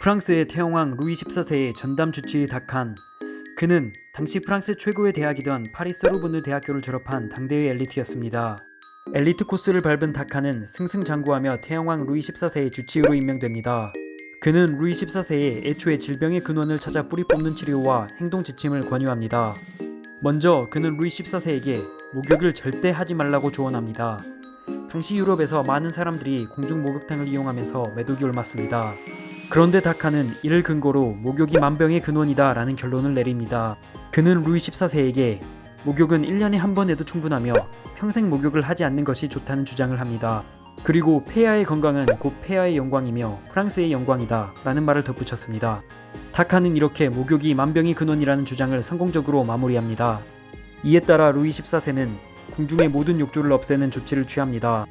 프랑스의 태영왕 루이 14세의 전담 주치의 닥한 그는 당시 프랑스 최고의 대학이던 파리 소르보느 대학교를 졸업한 당대의 엘리트였습니다. 엘리트 코스를 밟은 닥한은 승승장구하며 태영왕 루이 14세의 주치의로 임명됩니다. 그는 루이 14세에 애초에 질병의 근원을 찾아 뿌리 뽑는 치료와 행동 지침을 권유합니다. 먼저 그는 루이 14세에게 목욕을 절대 하지 말라고 조언합니다. 당시 유럽에서 많은 사람들이 공중 목욕탕을 이용하면서 매독이 옮았습니다. 그런데 다카는 이를 근거로 목욕이 만병의 근원이다 라는 결론을 내립니다. 그는 루이 14세에게 목욕은 1년에 한 번 해도 충분하며 평생 목욕을 하지 않는 것이 좋다는 주장을 합니다. 그리고 폐하의 건강은 곧 폐하의 영광이며 프랑스의 영광이다 라는 말을 덧붙였습니다. 다카는 이렇게 목욕이 만병의 근원이라는 주장을 성공적으로 마무리합니다. 이에 따라 루이 14세는 궁중의 모든 욕조를 없애는 조치를 취합니다.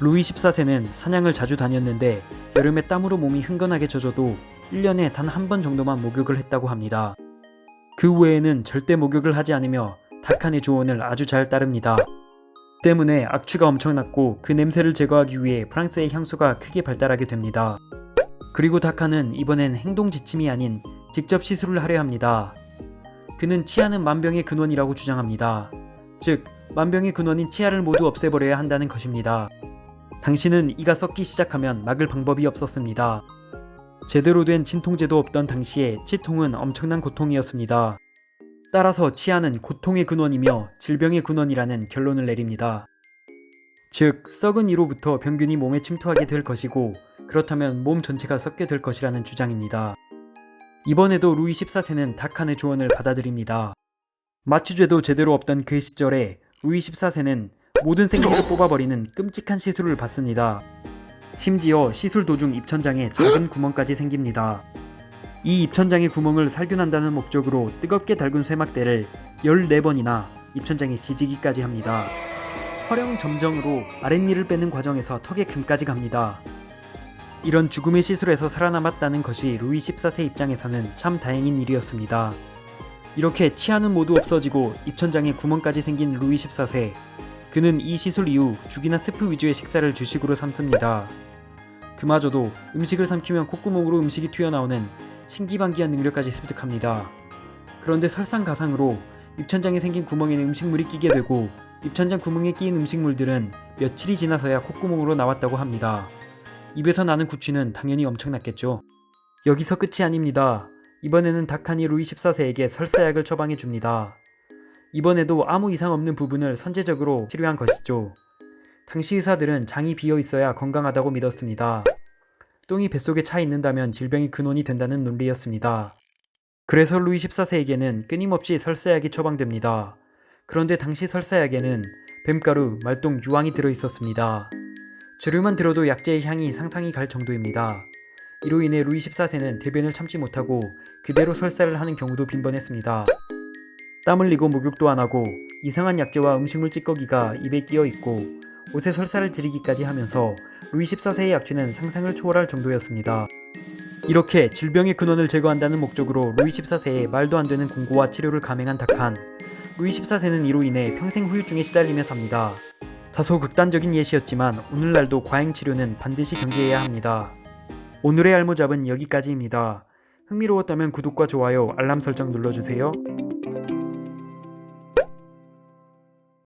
루이 14세는 사냥을 자주 다녔는데 여름에 땀으로 몸이 흥건하게 젖어도 1년에 단 한 번 정도만 목욕을 했다고 합니다. 그 외에는 절대 목욕을 하지 않으며 닥한의 조언을 아주 잘 따릅니다. 때문에 악취가 엄청났고 그 냄새를 제거하기 위해 프랑스의 향수가 크게 발달하게 됩니다. 그리고 닥한은 이번엔 행동 지침이 아닌 직접 시술을 하려 합니다. 그는 치아는 만병의 근원이라고 주장합니다. 즉, 만병의 근원인 치아를 모두 없애버려야 한다는 것입니다. 당신은 이가 썩기 시작하면 막을 방법이 없었습니다. 제대로 된 진통제도 없던 당시에 치통은 엄청난 고통이었습니다. 따라서 치아는 고통의 근원이며 질병의 근원이라는 결론을 내립니다. 즉, 썩은 이로부터 병균이 몸에 침투하게 될 것이고, 그렇다면 몸 전체가 썩게 될 것이라는 주장입니다. 이번에도 루이 14세는 닥한의 조언을 받아들입니다. 마취제도 제대로 없던 그 시절에 루이 14세는 모든 생기를 뽑아버리는 끔찍한 시술을 받습니다. 심지어 시술 도중 입천장에 작은 구멍까지 생깁니다. 이 입천장의 구멍을 살균한다는 목적으로 뜨겁게 달군 쇠막대를 14번이나 입천장에 지지기까지 합니다. 활용 점정으로 아랫니를 빼는 과정에서 턱에 금까지 갑니다. 이런 죽음의 시술에서 살아남았다는 것이 루이 14세 입장에서는 참 다행인 일이었습니다. 이렇게 치아는 모두 없어지고 입천장에 구멍까지 생긴 루이 14세. 그는 이 시술 이후 죽이나 스프 위주의 식사를 주식으로 삼습니다. 그마저도 음식을 삼키면 콧구멍으로 음식이 튀어나오는 신기반기한 능력까지 습득합니다. 그런데 설상가상으로 입천장에 생긴 구멍에는 음식물이 끼게 되고 입천장 구멍에 끼인 음식물들은 며칠이 지나서야 콧구멍으로 나왔다고 합니다. 입에서 나는 구취는 당연히 엄청났겠죠. 여기서 끝이 아닙니다. 이번에는 닥하니 루이 14세에게 설사약을 처방해 줍니다. 이번에도 아무 이상 없는 부분을 선제적으로 치료한 것이죠. 당시 의사들은 장이 비어 있어야 건강하다고 믿었습니다. 똥이 뱃속에 차 있는다면 질병이 근원이 된다는 논리였습니다. 그래서 루이 14세에게는 끊임없이 설사약이 처방됩니다. 그런데 당시 설사약에는 뱀가루, 말똥, 유황이 들어 있었습니다. 재료만 들어도 약재의 향이 상상이 갈 정도입니다. 이로 인해 루이 14세는 대변을 참지 못하고 그대로 설사를 하는 경우도 빈번했습니다. 땀 흘리고 목욕도 안 하고 이상한 약재와 음식물 찌꺼기가 입에 끼어 있고 옷에 설사를 지르기까지 하면서 루이 14세의 약취는 상상을 초월할 정도였습니다. 이렇게 질병의 근원을 제거한다는 목적으로 루이 14세의 말도 안 되는 공고와 치료를 감행한 닥한 루이 14세는 이로 인해 평생 후유증에 시달리며 삽니다. 다소 극단적인 예시였지만 오늘날도 과잉 치료는 반드시 경계해야 합니다. 오늘의 알모잡은 여기까지입니다. 흥미로웠다면 구독과 좋아요, 알람 설정 눌러주세요.